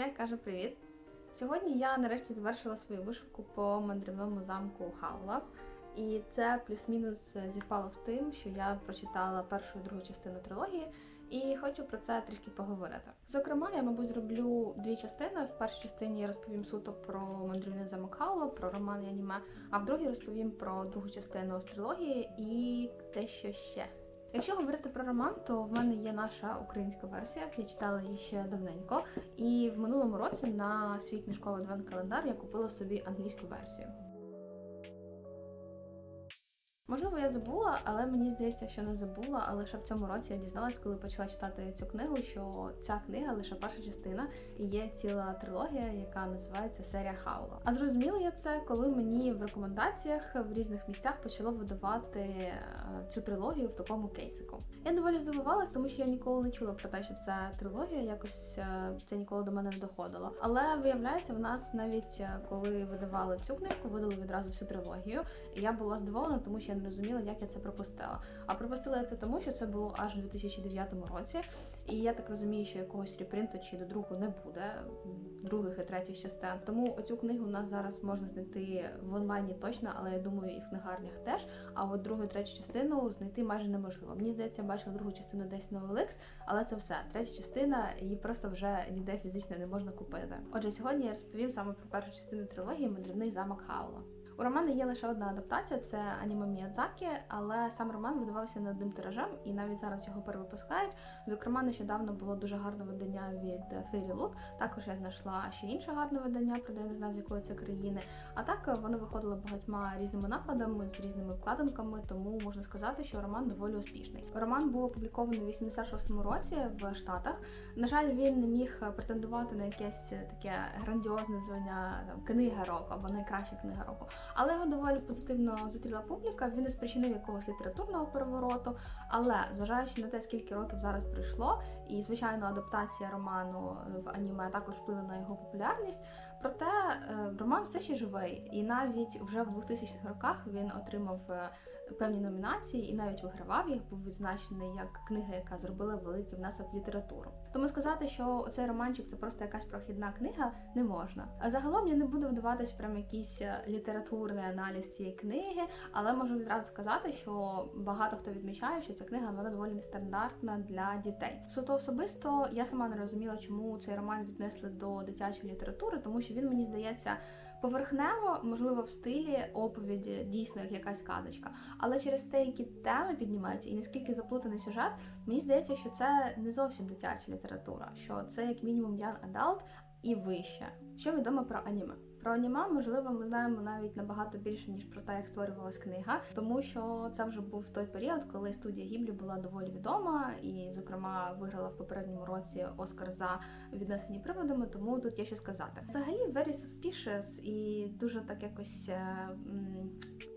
Хомяк каже привіт. Сьогодні я нарешті завершила свою вишивку по мандрівному замку Хаула. І це плюс-мінус зівпало з тим, що я прочитала першу і другу частину трилогії, і хочу про це трішки поговорити. Зокрема, я, мабуть, зроблю дві частини. В першій частині я розповім суто про мандрівний замок Хаула, про роман і аніме, а в другій розповім про другу частину з трилогії і те, що ще. Якщо говорити про роман, то в мене є наша українська версія. Я читала її ще давненько. І в минулому році на свій книжковий адвент-календар я купила собі англійську версію. Можливо, я забула, але мені здається, що не забула. А лише в цьому році я дізналась, коли почала читати цю книгу, що ця книга лише перша частина і є ціла трилогія, яка називається Серія Хаула. А зрозуміла я це, коли мені в рекомендаціях в різних місцях почало видавати цю трилогію в такому кейсику. Я доволі здивувалась, тому що я ніколи не чула про те, що це трилогія, якось е, це ніколи до мене не доходило. Але виявляється, в нас навіть е, коли видавали цю книжку, видали відразу всю трилогію. І я була здивована, тому що я не розуміла, як я це пропустила. А пропустила я це тому, що це було аж у 2009 році. І я так розумію, що якогось репринту чи до друку не буде других і третіх частин. Тому оцю книгу у нас зараз можна знайти в онлайні точно, але я думаю, і в книгарнях теж. А от другу і третю частину знайти майже неможливо. Мені здається, я бачила другу частину десь на OLX, але це все. Третя частина її просто вже ніде фізично не можна купити. Отже, сьогодні я розповім саме про першу частину трилогії Мандрівний замок Хаула. У роману є лише одна адаптація це аніме Міядзакі, але сам роман видавався не одним тиражем, і навіть зараз його перевипускають. Зокрема, нещодавно було дуже гарне видання від Fairy Loot. Також я знайшла ще інше гарне видання, правда, я не знаю, з якої це країни. А так вони виходили багатьма різними накладами з різними вкладинками, тому можна сказати, що роман доволі успішний. Роман був опублікований у 86-му році в Штатах. На жаль, він не міг претендувати на якесь таке грандіозне звання там книга року або найкраща книга року. Але його доволі позитивно зустріла публіка. Він не спричинив якогось літературного перевороту. Але зважаючи на те, скільки років зараз пройшло, і звичайно, адаптація роману в аніме також вплине на його популярність. Проте е, роман все ще живий, і навіть вже в 2000-х роках він отримав е, певні номінації і навіть вигравав їх. Був відзначений як книга, яка зробила великий внесок в літературу. Тому сказати, що цей романчик це просто якась прохідна книга, не можна. А загалом я не буду вдаватись прям якийсь е, літературний аналіз цієї книги, але можу відразу сказати, що багато хто відмічає, що ця книга вона доволі нестандартна для дітей. Суто особисто я сама не розуміла, чому цей роман віднесли до дитячої літератури, тому що він мені здається поверхнево, можливо, в стилі оповіді, дійсно як якась казочка. Але через те, які теми піднімаються, і наскільки заплутаний сюжет, мені здається, що це не зовсім дитяча література, що це як мінімум young adult і вище. Що відомо про аніме? Про аніме, можливо, ми знаємо навіть набагато більше, ніж про те, як створювалась книга, тому що це вже був той період, коли студія Гіблі була доволі відома і, зокрема, виграла в попередньому році Оскар за віднесені приводами, тому тут є що сказати. Взагалі, very suspicious і дуже так якось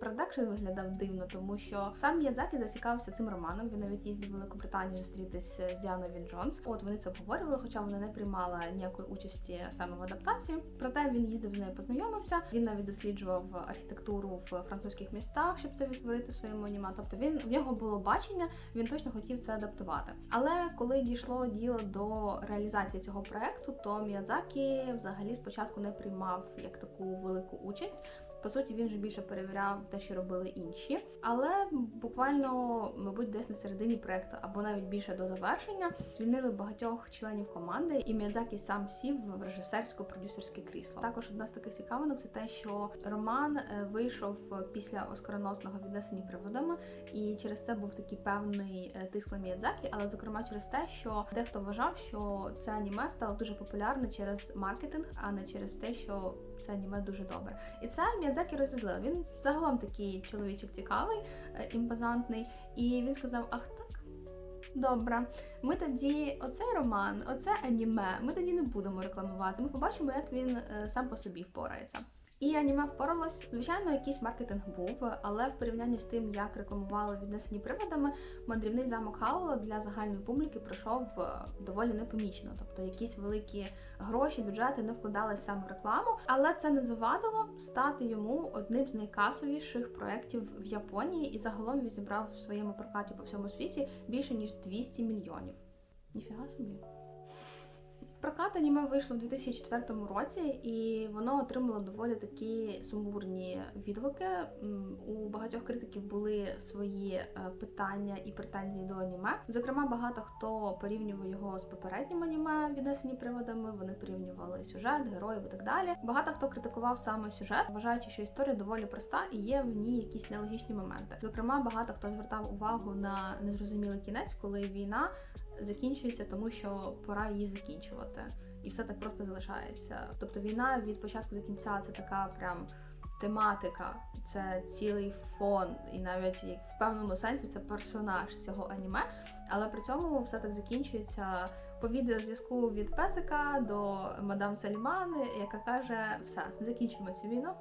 продакшн виглядав дивно, тому що сам Міядзакі зацікавився цим романом. Він навіть їздив в Великобританію зустрітись з Діаною Він Джонс. От вони це обговорювали, хоча вона не приймала ніякої участі саме в адаптації. Проте він їздив з нею познайомився. Він навіть досліджував архітектуру в французьких містах, щоб це відтворити в своєму аніме. Тобто він в нього було бачення, він точно хотів це адаптувати. Але коли дійшло діло до реалізації цього проекту, то Міядзакі взагалі спочатку не приймав як таку велику участь. По суті, він вже більше перевіряв те, що робили інші, але буквально, мабуть, десь на середині проекту або навіть більше до завершення звільнили багатьох членів команди, і Міядзакі сам сів в режисерсько-продюсерське крісло. Також одна з таких цікавинок це те, що роман е, вийшов після оскароносного віднесені приводами, і через це був такий певний е, тиск на Міядзакі, але зокрема через те, що дехто вважав, що це аніме стало дуже популярне через маркетинг, а не через те, що це аніме дуже добре. І це Міядзакі розізлив. Він загалом такий чоловічок цікавий, е, імпозантний, і він сказав: Ах так. Добре, ми тоді оцей роман, оце аніме. Ми тоді не будемо рекламувати. Ми побачимо, як він е, сам по собі впорається. І аніме впоралось. Звичайно, якийсь маркетинг був, але в порівнянні з тим, як рекламували віднесені приводами, мандрівний замок Хаула для загальної публіки пройшов е, доволі непомічено. Тобто якісь великі гроші, бюджети не вкладались саме в рекламу, але це не завадило стати йому одним з найкасовіших проєктів в Японії, і загалом він зібрав в своєму прокаті по всьому світі більше ніж 200 мільйонів. Ніфіга собі. Прокат аніме вийшло в 2004 році, і воно отримало доволі такі сумбурні відгуки. У багатьох критиків були свої е, питання і претензії до аніме. Зокрема, багато хто порівнював його з попереднім аніме віднесені приводами. Вони порівнювали сюжет, героїв і так далі. Багато хто критикував саме сюжет, вважаючи, що історія доволі проста і є в ній якісь нелогічні моменти. Зокрема, багато хто звертав увагу на незрозумілий кінець, коли війна закінчується, тому що пора її закінчувати, і все так просто залишається. Тобто війна від початку до кінця це така прям. Тематика, це цілий фон, і навіть як в певному сенсі це персонаж цього аніме, але при цьому все так закінчується по відеозв'язку від песика до мадам Сальмани, яка каже: все, закінчимо цю війну.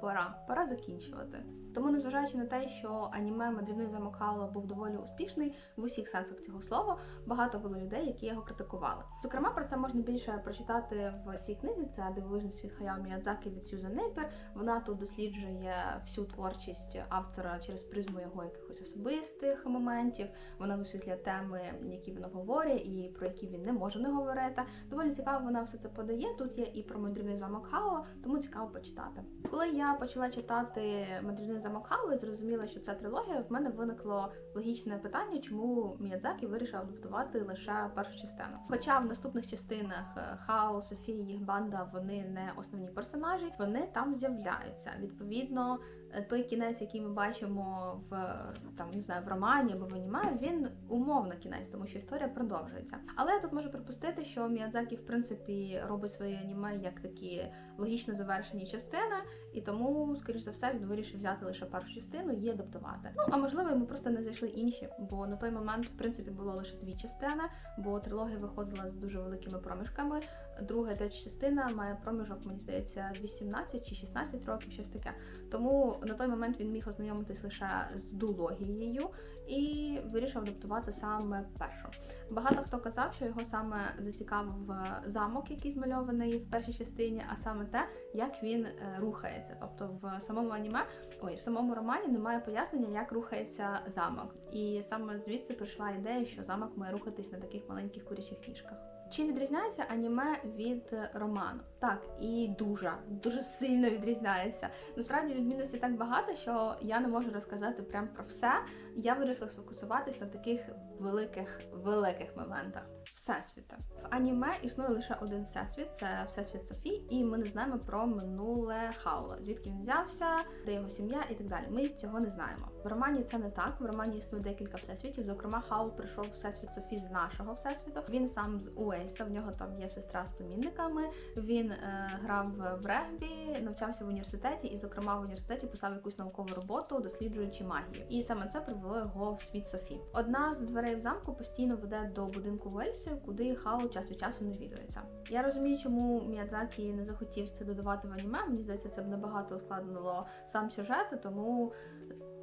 Пора, пора закінчувати. Тому, незважаючи на те, що аніме Мандрівний замок був доволі успішний в усіх сенсах цього слова, багато було людей, які його критикували. Зокрема, про це можна більше прочитати в цій книзі. Це дивовижний світ Хаяо Міядзакі від Сюзан Нейпер. Вона тут досліджує всю творчість автора через призму його якихось особистих моментів. Вона висвітлює теми, які він говорить, і про які він не може не говорити. Доволі цікаво вона все це подає. Тут є і про мандрівний замок Хаула, тому цікаво почитати. Коли я почала читати мандрівний замок Хаула і зрозуміла, що це трилогія, в мене виникло логічне питання, чому Міядзакі вирішив адаптувати лише першу частину. Хоча в наступних частинах е, Хао, Софія, їх банда вони не основні персонажі, вони там з'являються. Відповідно, той кінець, який ми бачимо в там не знаю в романі або в аніме, він умовно кінець, тому що історія продовжується. Але я тут можу припустити, що Міядзакі в принципі робить своє аніме як такі логічно завершені частини, і тому, скоріш за все, він вирішив взяти лише першу частину і адаптувати. Ну а можливо, йому просто не зайшли інші, бо на той момент, в принципі, було лише дві частини, бо трилогія виходила з дуже великими проміжками. Друга третя частина має проміжок, мені здається, 18 чи 16 років, щось таке. Тому на той момент він міг ознайомитись лише з дулогією і вирішив адаптувати саме першу. Багато хто казав, що його саме зацікавив замок, який змальований в першій частині, а саме те, як він е, рухається. Тобто в самому аніме, ой, в самому романі немає пояснення, як рухається замок. І саме звідси прийшла ідея, що замок має рухатись на таких маленьких курячих ніжках. Чи відрізняється аніме від роману? Так, і дуже дуже сильно відрізняється. Насправді відмінностей так багато, що я не можу розказати прям про все. Я вирішила сфокусуватись на таких великих великих моментах. Всесвіта в аніме існує лише один всесвіт, це всесвіт Софі, і ми не знаємо про минуле Хаула, звідки він взявся, де його сім'я і так далі. Ми цього не знаємо. В романі це не так. В романі існує декілька всесвітів. Зокрема, Хаул прийшов всесвіт Софі з нашого всесвіту. Він сам з Уельса. В нього там є сестра з племінниками. Він е, грав в регбі, навчався в університеті, і, зокрема, в університеті писав якусь наукову роботу, досліджуючи магію. І саме це привело його в світ Софі. Одна з дверей в замку постійно веде до будинку в Уельсі, куди Хао час від часу навідується. Я розумію, чому Міядзакі не захотів це додавати в аніме. Мені здається, це б набагато ускладнило сам сюжет, тому.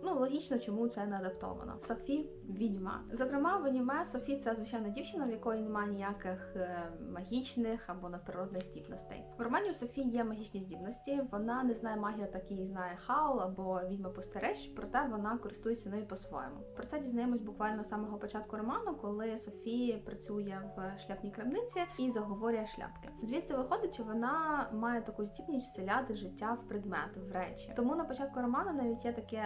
Ну, логічно, чому це не адаптовано. Софі відьма. Зокрема, в аніме Софі це звичайна дівчина, в якої немає ніяких е, магічних або надприродних здібностей. В романі у Софі є магічні здібності. Вона не знає магію, так і знає Хаул або відьма постереж, проте вона користується нею по-своєму. Про це дізнаємось буквально з самого початку роману, коли Софі працює в шляпній крамниці і заговорює шляпки. Звідси виходить, що вона має таку здібність вселяти життя в предмети, в речі. Тому на початку роману навіть є таке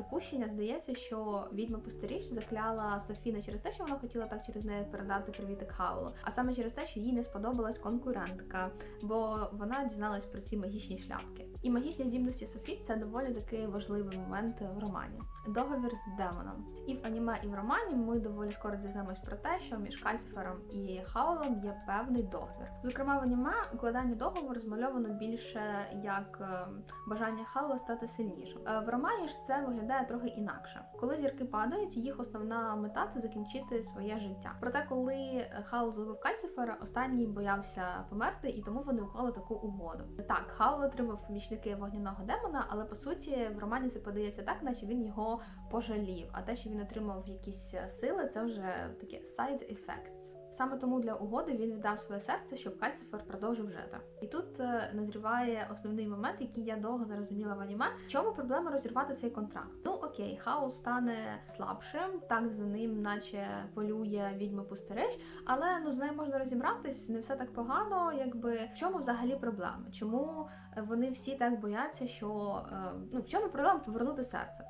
припущення, здається, що відьма пустиріч закляла Софі не через те, що вона хотіла так через неї передати привітик Хаулу, а саме через те, що їй не сподобалась конкурентка, бо вона дізналась про ці магічні шляпки. І магічні здібності Софі це доволі такий важливий момент в романі. Договір з демоном. І в аніме, і в романі ми доволі скоро дізнаємось про те, що між Кальцифером і Хаулом є певний договір. Зокрема, в аніме укладання договору змальовано більше як е, бажання Хаула стати сильнішим. Е, В романі ж це виглядає трохи інакше. Коли зірки падають, їх основна мета це закінчити своє життя. Проте, коли Хаул зловив Кальцифера, останній боявся померти, і тому вони уклали таку угоду. Так, Хаул отримав помічники вогняного демона, але по суті в романі це подається так, наче він його пожалів. А те, що він отримав якісь сили, це вже таке side effects. Саме тому для угоди він віддав своє серце, щоб Кальцифер продовжив жити. І тут е, назріває основний момент, який я довго не розуміла в аніме. Чому проблема розірвати цей контракт? Ну окей, Хаул стане слабшим, так за ним, наче полює відьми пустирич, але ну з нею можна розібратись, не все так погано. Якби в чому взагалі проблема? Чому вони всі так бояться, що е, ну в чому проблема повернути серце?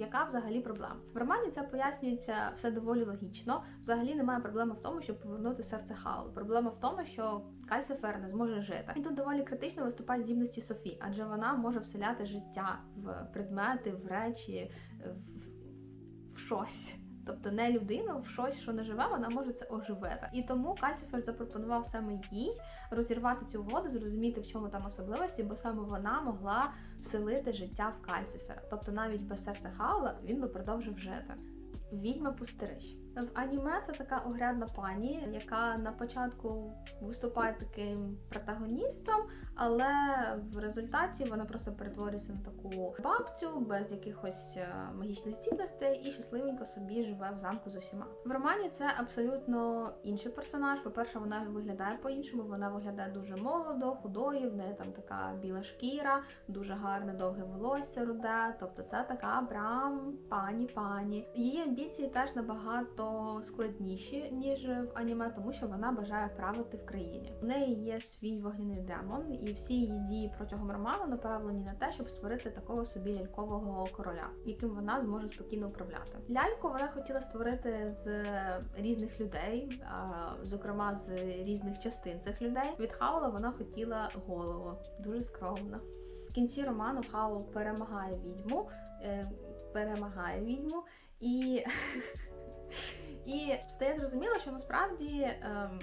Яка взагалі проблема? В романі це пояснюється все доволі логічно. Взагалі немає проблеми в тому, щоб повернути серце Хаул. Проблема в тому, що Кальцифер не зможе жити. І тут доволі критично виступають здібності Софі, адже вона може вселяти життя в предмети, в речі, в, в щось. Тобто не людину в щось, що не живе, вона може це оживити. І тому Кальцифер запропонував саме їй розірвати цю угоду, зрозуміти, в чому там особливості, бо саме вона могла вселити життя в Кальцифера. Тобто навіть без серця Хаула він би продовжив жити. Відьма пустирищ. В аніме це така огрядна пані, яка на початку виступає таким протагоністом, але в результаті вона просто перетворюється на таку бабцю без якихось е, магічних здібностей і щасливенько собі живе в замку з усіма. В романі це абсолютно інший персонаж. По-перше, вона виглядає по-іншому, вона виглядає дуже молодо, худою, в неї там така біла шкіра, дуже гарне довге волосся руде. Тобто це така прям пані-пані. Її амбіції теж набагато складніші ніж в аніме, тому що вона бажає правити в країні. У неї є свій вогняний демон, і всі її дії протягом роману направлені на те, щоб створити такого собі лялькового короля, яким вона зможе спокійно управляти. Ляльку вона хотіла створити з різних людей, зокрема з різних частин цих людей. Від Хаула вона хотіла голову, дуже скромно. В кінці роману Хаул перемагає відьму, е, перемагає відьму і. І стає зрозуміло, що насправді ем,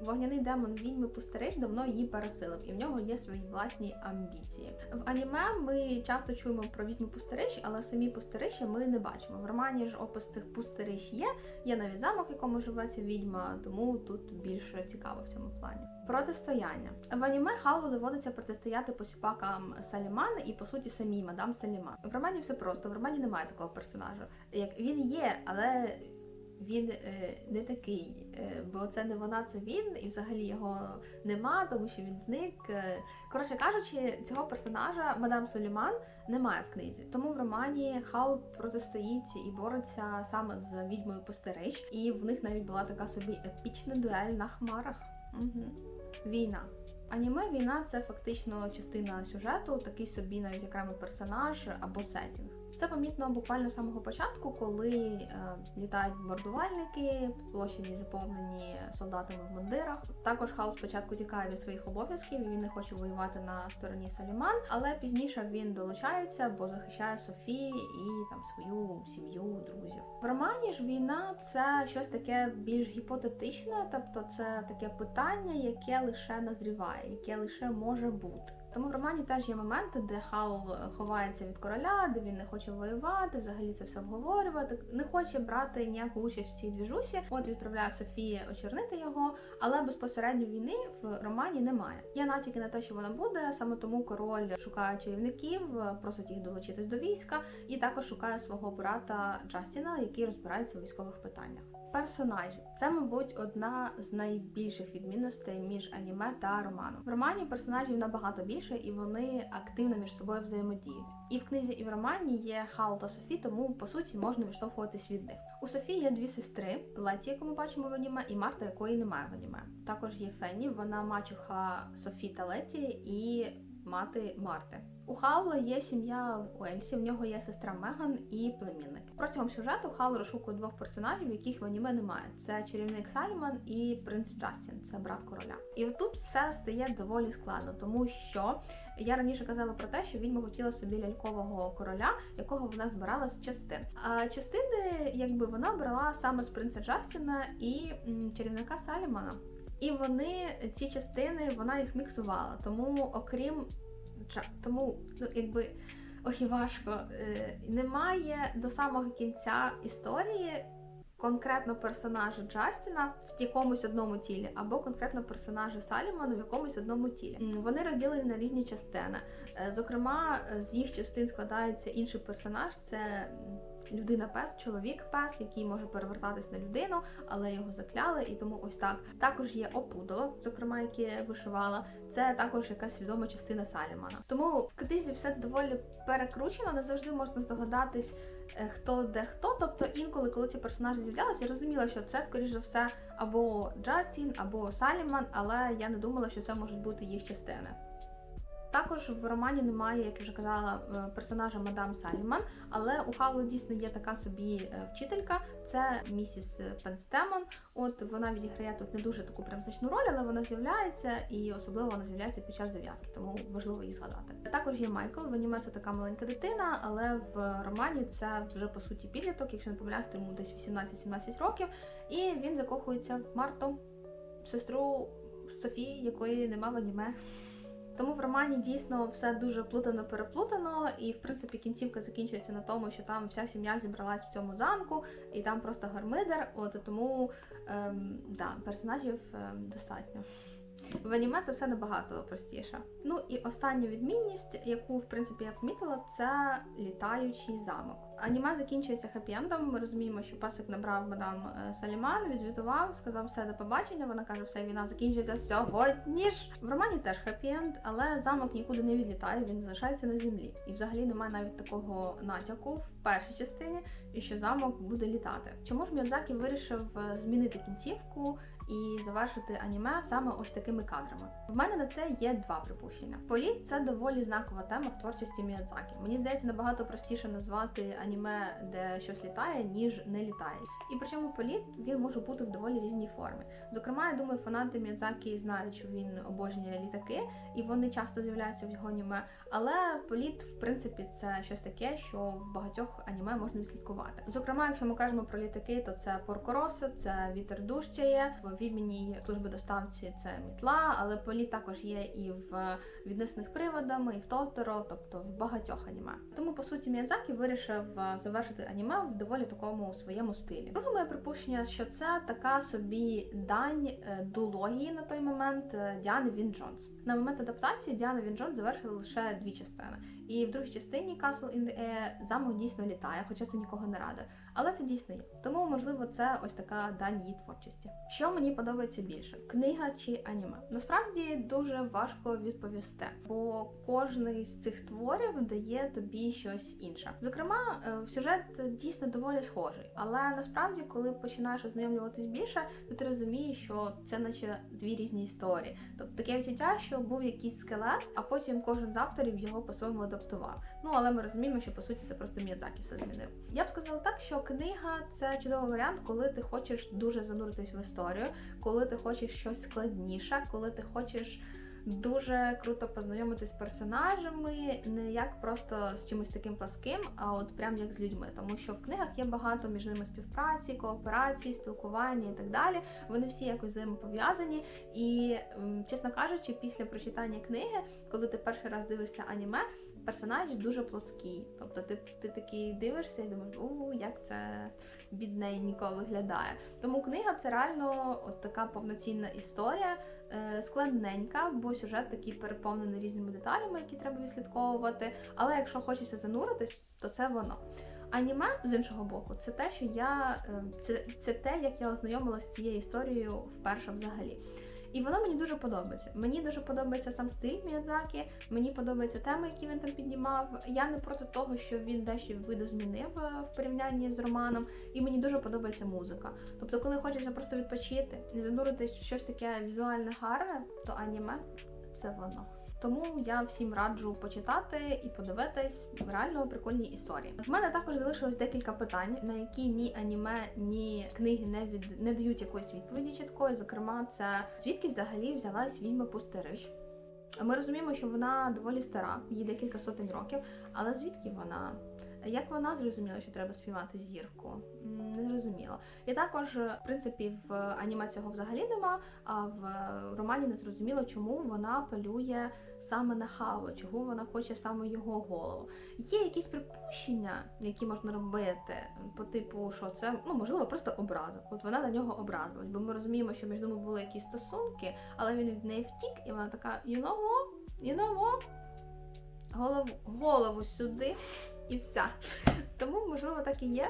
вогняний демон відьми Пустирич давно її пересилив, і в нього є свої власні амбіції. В аніме ми часто чуємо про відьму Пустирич, але самі пустирища ми не бачимо. В романі ж опис цих пустирищ є. Є навіть замок, в якому живе ця відьма, тому тут більше цікаво в цьому плані. Протистояння в аніме Халу доводиться протистояти посіпакам Саліман і по суті самій мадам Саліман. В романі все просто в романі немає такого персонажа. Як він є, але він е, не такий, е, бо це не вона, це він, і взагалі його нема, тому що він зник. Е, коротше кажучи, цього персонажа мадам Соліман немає в книзі. Тому в романі Хаул протистоїть і бореться саме з відьмою Постерич, і в них навіть була така собі епічна дуель на хмарах. Угу. Війна. Аніме війна це фактично частина сюжету, такий собі навіть окремий персонаж або сетінг. Це помітно буквально з самого початку, коли е, літають бомбардувальники, площаді заповнені солдатами в мундирах. Також Хаус спочатку тікає від своїх обов'язків, він не хоче воювати на стороні Саліман, але пізніше він долучається, бо захищає Софі і там свою сім'ю, друзів. В романі ж війна це щось таке більш гіпотетичне, тобто це таке питання, яке лише назріває, яке лише може бути. Тому в романі теж є моменти, де Хаул ховається від короля, де він не хоче воювати, взагалі це все обговорювати, не хоче брати ніяку участь в цій двіжусі. От відправляє Софії очорнити його, але безпосередньо війни в романі немає. Є натяки на те, що вона буде, саме тому король шукає чарівників, просить їх долучитись до війська, і також шукає свого брата Джастіна, який розбирається у військових питаннях. Персонажі це, мабуть, одна з найбільших відмінностей між аніме та романом. В романі персонажів набагато більше, і вони активно між собою взаємодіють. І в книзі, і в романі є Хал та Софі, тому по суті можна відштовхуватись від них. У Софі є дві сестри: Леті, яку ми бачимо в аніме, і Марта, якої немає в аніме. Також є Фенні, вона мачуха Софі та Леті і мати Марти. У Хаула є сім'я Уельсі, в нього є сестра Меган і племінник. Протягом сюжету Хаул розшукує двох персонажів, яких в аніме немає. Це чарівник Сальман і принц Джастін, це брат короля. І тут все стає доволі складно, тому що я раніше казала про те, що відьма хотіла собі лялькового короля, якого вона збирала з частин. А частини, якби вона брала саме з принца Джастіна і чарівника Салімана. І вони ці частини вона їх міксувала. Тому, окрім тому, ну якби ох і важко. Е, немає до самого кінця історії конкретно персонажа Джастіна в якомусь одному тілі, або конкретно персонажа Салімона в якомусь одному тілі. Вони розділені на різні частини. Е, зокрема, з їх частин складається інший персонаж це людина-пес, чоловік-пес, який може перевертатись на людину, але його закляли, і тому ось так. Також є опудало, зокрема, яке я вишивала. Це також якась відома частина Салімана. Тому в книзі все доволі перекручено, не завжди можна здогадатись. е, Хто де хто, тобто інколи, коли ці персонажі з'являлися, я розуміла, що це, скоріш за все, або Джастін, або Саліман, але я не думала, що це можуть бути їх частини. Також в романі немає, як я вже казала, е, персонажа мадам Саліман, але у Хавли дійсно є така собі е, вчителька, це місіс Пенстемон. От вона відіграє тут не дуже таку прям значну роль, але вона з'являється і особливо вона з'являється під час зав'язки, тому важливо її згадати. Також є Майкл. В аніме це така маленька дитина, але в романі це вже по суті підліток, якщо не помиляюсь, йому десь 18-17 років, і він закохується в Марту, сестру Софії, якої нема в аніме. Тому в романі дійсно все дуже плутано переплутано, і в принципі кінцівка закінчується на тому, що там вся сім'я зібралась в цьому замку, і там просто гармидер. От тому ем, да, персонажів ем, достатньо. В аніме це все набагато простіше. Ну і остання відмінність, яку в принципі я помітила, це літаючий замок. Аніме закінчується хеппі-ендом. Ми розуміємо, що песик набрав мадам е, Саліман, відзвітував, сказав все до побачення. Вона каже, все війна закінчується сьогодні ж. В романі теж хеппі-енд, але замок нікуди не відлітає, він залишається на землі. І взагалі немає навіть такого натяку в першій частині, і що замок буде літати. Чому ж Міядзакі вирішив е, змінити кінцівку і завершити аніме саме ось такими кадрами? В мене на це є два припущення. Політ це доволі знакова тема в творчості Міядзакі. Мені здається, набагато простіше назвати аніме, де щось літає, ніж не літає. І причому політ він може бути в доволі різній формі. Зокрема, я думаю, фанати Міядзакі знають, що він обожнює літаки, і вони часто з'являються в його аніме. Але політ, в принципі, це щось таке, що в багатьох аніме можна відслідкувати. Зокрема, якщо ми кажемо про літаки, то це Поркороса, це вітер дужчає, в відмінній служби доставці це мітла, але політ також є і в віднесених приводами, і в Тоторо, тобто в багатьох аніме. Тому по суті Міядзакі вирішив завершити аніме в доволі такому своєму стилі. Друге моє припущення, що це така собі дань дології дулогії на той момент е, Діани Він Джонс. На момент адаптації Діана Він Джонс завершила лише дві частини. І в другій частині Castle in the Air замок дійсно літає, хоча це нікого не радує. Але це дійсно є. Тому, можливо, це ось така дань її творчості. Що мені подобається більше: книга чи аніме? Насправді дуже важко відповісти, бо кожний з цих творів дає тобі щось інше. Зокрема, е, сюжет дійсно доволі схожий, але насправді, коли починаєш ознайомлюватись більше, то ти розумієш, що це наче дві різні історії. Тобто таке відчуття, що був якийсь скелет, а потім кожен з авторів його по-своєму адаптував. Ну але ми розуміємо, що по суті це просто Міядзакі все змінив. Я б сказала так, що книга це чудовий варіант, коли ти хочеш дуже зануритись в історію, коли ти хочеш щось складніше, коли ти хочеш. Дуже круто познайомитись з персонажами, не як просто з чимось таким пласким, а от прям як з людьми. Тому що в книгах є багато між ними співпраці, кооперації, спілкування і так далі. Вони всі якось взаємопов'язані. І, чесно кажучи, після прочитання книги, коли ти перший раз дивишся аніме, персонаж дуже плоский. Тобто ти, ти такий дивишся і думаєш, у як це бідненько виглядає. Тому книга це реально от така повноцінна історія, е, складненька, бо сюжет такий переповнений різними деталями, які треба відслідковувати. Але якщо хочеться зануритись, то це воно. Аніме з іншого боку, це те, що я е, це, це те, як я ознайомилася з цією історією вперше взагалі. І воно мені дуже подобається. Мені дуже подобається сам стиль Міядзакі, мені подобаються теми, які він там піднімав. Я не проти того, що він дещо видозмінив е, в порівнянні з романом, і мені дуже подобається музика. Тобто, коли хочеться просто відпочити і зануритись щось таке візуальне гарне, то аніме це воно. Тому я всім раджу почитати і подивитись реально прикольні історії. В мене також залишилось декілька питань, на які ні аніме, ні книги не від не дають якоїсь відповіді чіткої. Зокрема, це звідки взагалі взялась відьма Пустириш? Ми розуміємо, що вона доволі стара, їй декілька сотень років, але звідки вона? Як вона зрозуміла, що треба співати зірку? Не зрозуміло. І також, в принципі, в аніме цього взагалі нема, а в романі не зрозуміло, чому вона апелює саме на Хавла, чого вона хоче саме його голову. Є якісь припущення, які можна робити, по типу, що це ну можливо просто образа. От вона на нього образилась, бо ми розуміємо, що між ними були якісь стосунки, але він від неї втік, і вона така: you know what? You know what? Голову, голову сюди. І все. Тому, можливо, так і є.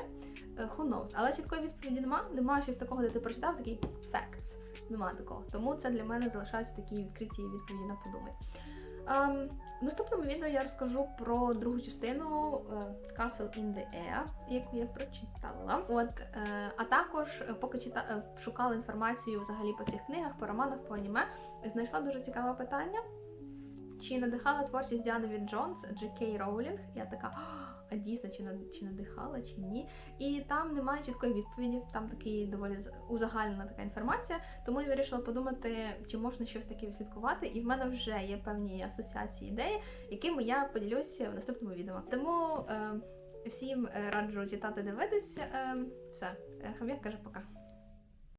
Е, Who knows. Але чіткої відповіді нема. Немає щось такого, де ти прочитав такий facts. Нема такого. Тому це для мене залишаються такі відкриті відповіді на подумати. Ем, в наступному відео я розкажу про другу частину е, Castle in the Air, яку я прочитала. От, е, а також, поки чита, е, шукала інформацію взагалі по цих книгах, по романах, по аніме, знайшла дуже цікаве питання. Чи надихала творчість Діани Від Джонс Джей Кей Роулінг? Я така, «А, дійсно, чи, чи надихала, чи ні. І там немає чіткої відповіді, там такий доволі узагальнена така інформація. Тому я вирішила подумати, чи можна щось таке відслідкувати. І в мене вже є певні асоціації ідеї, якими я поділюся в наступному відео. Тому е, всім е, раджу читати, дивитись. Е, все, Е, Хам'як каже пока.